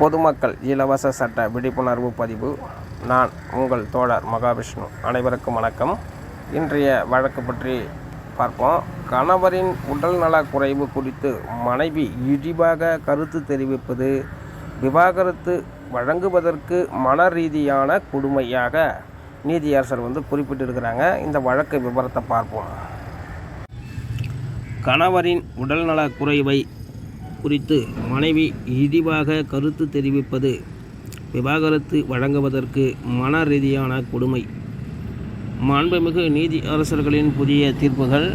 பொதுமக்கள் இலவச சட்ட விழிப்புணர்வு பதிவு. நான் உங்கள் தோழர் மகாவிஷ்ணு. அனைவருக்கும் வணக்கம். இன்றைய வழக்கு பற்றி பார்ப்போம். கணவரின் உடல்நல குறைவு குறித்து மனைவி இழிவாக கருத்து தெரிவிப்பது விவாகரத்து வழங்குவதற்கு மன ரீதியான கொடுமையாக நீதியரசர் வந்து குறிப்பிட்டிருக்கிறாங்க. இந்த வழக்கு விவரத்தை பார்ப்போம். கணவரின் உடல்நல குறைவை குறித்து மனைவி இழிவாக கருத்து தெரிவிப்பது விவாகரத்து வழங்குவதற்கு மன ரீதியான கொடுமை. மாண்புமிகு நீதி அரசர்களின் புதிய தீர்ப்புகள்.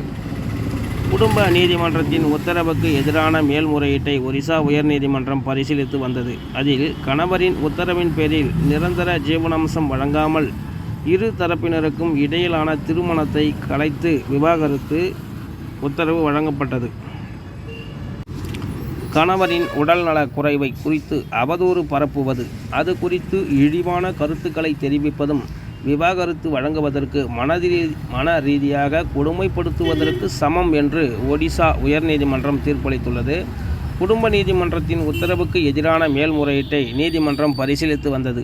குடும்ப நீதிமன்றத்தின் உத்தரவுக்கு எதிரான மேல்முறையீட்டை ஒரிசா உயர்நீதிமன்றம் பரிசீலித்து வந்தது. அதில் கணவரின் உத்தரவின் பேரில் நிரந்தர ஜீவனாம்சம் வழங்காமல் இரு தரப்பினருக்கும் இடையிலான திருமணத்தை கலைத்து விவாகரத்து உத்தரவு வழங்கப்பட்டது. கணவரின் உடல்நல குறைவை குறித்து அவதூறு பரப்புவது அது குறித்து இழிவான கருத்துக்களை தெரிவிப்பதும் விவாகரத்து வழங்குவதற்கு மனதி மன ரீதியாக கொடுமைப்படுத்துவதற்கு சமம் என்று ஒடிசா உயர்நீதிமன்றம் தீர்ப்பளித்துள்ளது. குடும்ப நீதிமன்றத்தின் உத்தரவுக்கு எதிரான மேல்முறையீட்டை நீதிமன்றம் பரிசீலித்து வந்தது.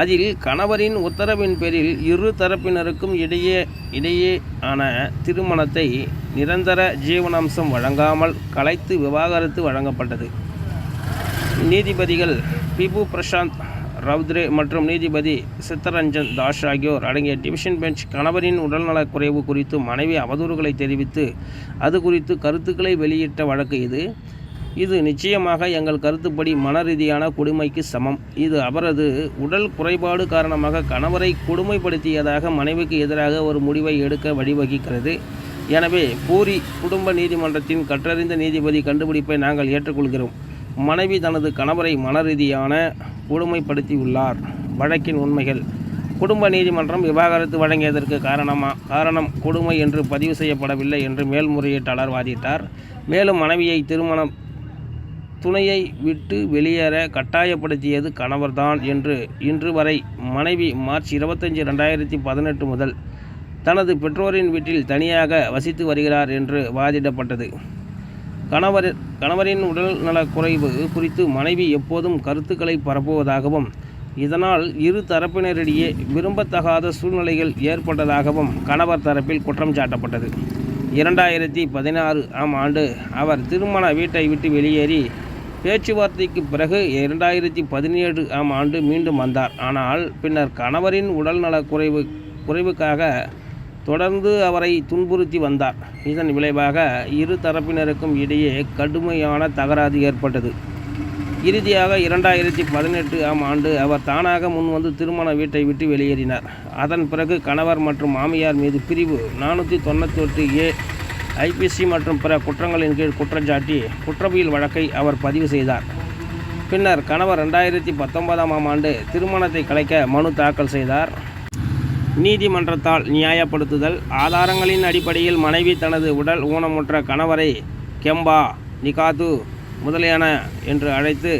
அதில் கணவரின் உத்தரவின் பேரில் இரு தரப்பினருக்கும் இடையே இடையே ஆன திருமணத்தை நிரந்தர ஜீவனாம்சம் வழங்காமல் கலைத்து விவாகரத்து வழங்கப்பட்டது. நீதிபதிகள் பிபு பிரசாந்த் ரவுத்ரே மற்றும் நீதிபதி சித்தரஞ்சன் தாஸ் ஆகியோர் அடங்கிய டிவிஷன் பெஞ்ச் கணவரின் உடல்நலக் குறைவு குறித்து மனைவி அவதூறுகளை தெரிவித்து அது குறித்து கருத்துக்களை வெளியிட்ட வழக்கு இது. இது நிச்சயமாக எங்கள் கருத்துப்படி மன ரீதியான கொடுமைக்கு சமம். இது அவரது உடல் குறைபாடு காரணமாக கணவரை கொடுமைப்படுத்தியதாக மனைவிக்கு எதிராக ஒரு முடிவை எடுக்க வழிவகுக்கிறது. எனவே பூரி குடும்ப நீதிமன்றத்தின் கற்றறிந்த நீதிபதி கண்டுபிடிப்பை நாங்கள் ஏற்றுக்கொள்கிறோம். மனைவி தனது கணவரை மன ரீதியான கொடுமைப்படுத்தியுள்ளார். வழக்கின் உண்மைகள். குடும்ப நீதிமன்றம் விவாகரத்து வழங்கியதற்கு காரணமா காரணம் கொடுமை என்று பதிவு செய்யப்படவில்லை என்று மேல்முறையீட்டாளர் வாதிட்டார். மேலும் மனைவியை திருமணம் துணையை விட்டு வெளியேற கட்டாயப்படுத்தியது கணவர்தான் என்று இன்று வரை மனைவி மார்ச் இருபத்தஞ்சி ரெண்டாயிரத்தி பதினெட்டு முதல் தனது பெற்றோரின் வீட்டில் தனியாக வசித்து வருகிறார் என்று வாதிடப்பட்டது. கணவர் கணவரின் உடல் நலக் குறைவு குறித்து மனைவி எப்போதும் கருத்துக்களை பரப்புவதாகவும் இதனால் இரு தரப்பினரிடையே விரும்பத்தகாத சூழ்நிலைகள் ஏற்பட்டதாகவும் கணவர் தரப்பில் குற்றம் சாட்டப்பட்டது. இரண்டாயிரத்தி பதினாறு ஆம் ஆண்டு அவர் திருமண வீட்டை விட்டு வெளியேறி பேச்சுவார்த்தைக்கு பிறகு இரண்டாயிரத்தி பதினேழு ஆம் ஆண்டு மீண்டும் வந்தார். ஆனால் பின்னர் கணவரின் உடல்நலக் குறைவு குறைவுக்காக தொடர்ந்து அவரை துன்புறுத்தி வந்தார். இதன் விளைவாக இரு தரப்பினருக்கும் இடையே கடுமையான தகராறு ஏற்பட்டது. இறுதியாக இரண்டாயிரத்தி பதினெட்டு ஆம் ஆண்டு அவர் தானாக முன்வந்து திருமண வீட்டை விட்டு வெளியேறினார். அதன் பிறகு கணவர் மற்றும் மாமியார் மீது பிரிவு நானூற்றி தொண்ணூற்றி ஏ ஐபிசி மற்றும் பிற குற்றங்களின் கீழ் குற்றஞ்சாட்டி குற்றவியல் வழக்கை அவர் பதிவு செய்தார். பின்னர் கணவர் ரெண்டாயிரத்தி பத்தொன்பதாம் ஆம் ஆண்டு திருமணத்தை கலைக்க மனு தாக்கல் செய்தார். நீதிமன்றத்தால் நியாயப்படுத்துதல் ஆதாரங்களின் அடிப்படையில் மனைவி தனது உடல் ஊனமுற்ற கணவரை கெம்பா நிகாது முதலியன என்று அழைத்து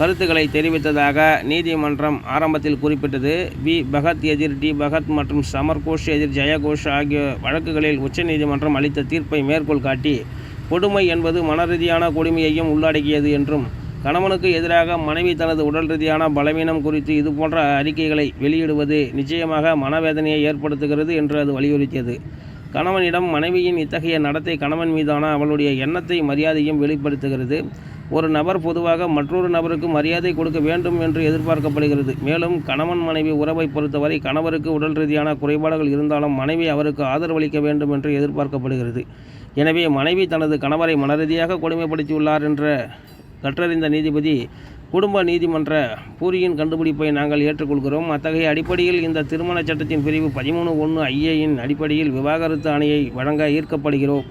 கருத்துக்களை தெரிவித்ததாக நீதிமன்றம் ஆரம்பத்தில் குறிப்பிட்டது. வி. பகத் எதிர் டி. பகத் மற்றும் சமர் கோஷ் எதிர் ஜெயகோஷ் ஆகிய வழக்குகளில் உச்சநீதிமன்றம் அளித்த தீர்ப்பை மேற்கோள் காட்டி கொடுமை என்பது மனரீதியான கொடுமையையும் உள்ளடக்கியது என்றும் கணவனுக்கு எதிராக மனைவி தனது உடல் ரீதியான பலவீனம் குறித்து இதுபோன்ற அறிக்கைகளை வெளியிடுவது நிச்சயமாக மனவேதனையை ஏற்படுத்துகிறது என்று அது வலியுறுத்தியது. கணவனிடம் மனைவியின் இத்தகைய நடத்தை கணவன் மீதான அவளுடைய எண்ணத்தை மரியாதையும் வெளிப்படுத்துகிறது. ஒரு நபர் பொதுவாக மற்றொரு நபருக்கு மரியாதை கொடுக்க வேண்டும் என்று எதிர்பார்க்கப்படுகிறது. மேலும் கணவன் மனைவி உறவை பொறுத்தவரை கணவருக்கு உடல் ரீதியான குறைபாடுகள் இருந்தாலும் மனைவி அவருக்கு ஆதரவளிக்க வேண்டும் என்று எதிர்பார்க்கப்படுகிறது. எனவே மனைவி தனது கணவரை மனரீதியாக கொடுமைப்படுத்தியுள்ளார் என்ற கற்றறிந்த நீதிபதி குடும்ப நீதிமன்ற பூரியின் கண்டுபிடிப்பை நாங்கள் ஏற்றுக்கொள்கிறோம். அத்தகைய அடிப்படையில் இந்த திருமண சட்டத்தின் பிரிவு பதிமூணு ஒன்று ஐஏயின் அடிப்படையில் விவாகரத்து ஆணையை வழங்க ஈர்க்கப்படுகிறோம்.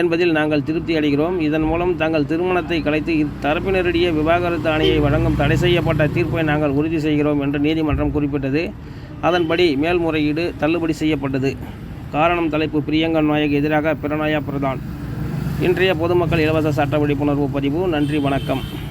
என்பதில் நாங்கள் திருப்தி அடைகிறோம். இதன் மூலம் தங்கள் திருமணத்தை கலைத்து இத்தரப்பினரிடையே விவாகரத்து ஆணையை வழங்கும் தடை செய்யப்பட்ட தீர்ப்பை நாங்கள் உறுதி செய்கிறோம் என்று நீதிமன்றம் குறிப்பிட்டது. அதன்படி மேல்முறையீடு தள்ளுபடி செய்யப்பட்டது. காரணம் தலைப்பு பிரியங்கன் நாயக் எதிராக பிரணாயா பிரதான். இன்றைய பொதுமக்கள் இலவச சட்ட விழிப்புணர்வு பதிவு. நன்றி வணக்கம்.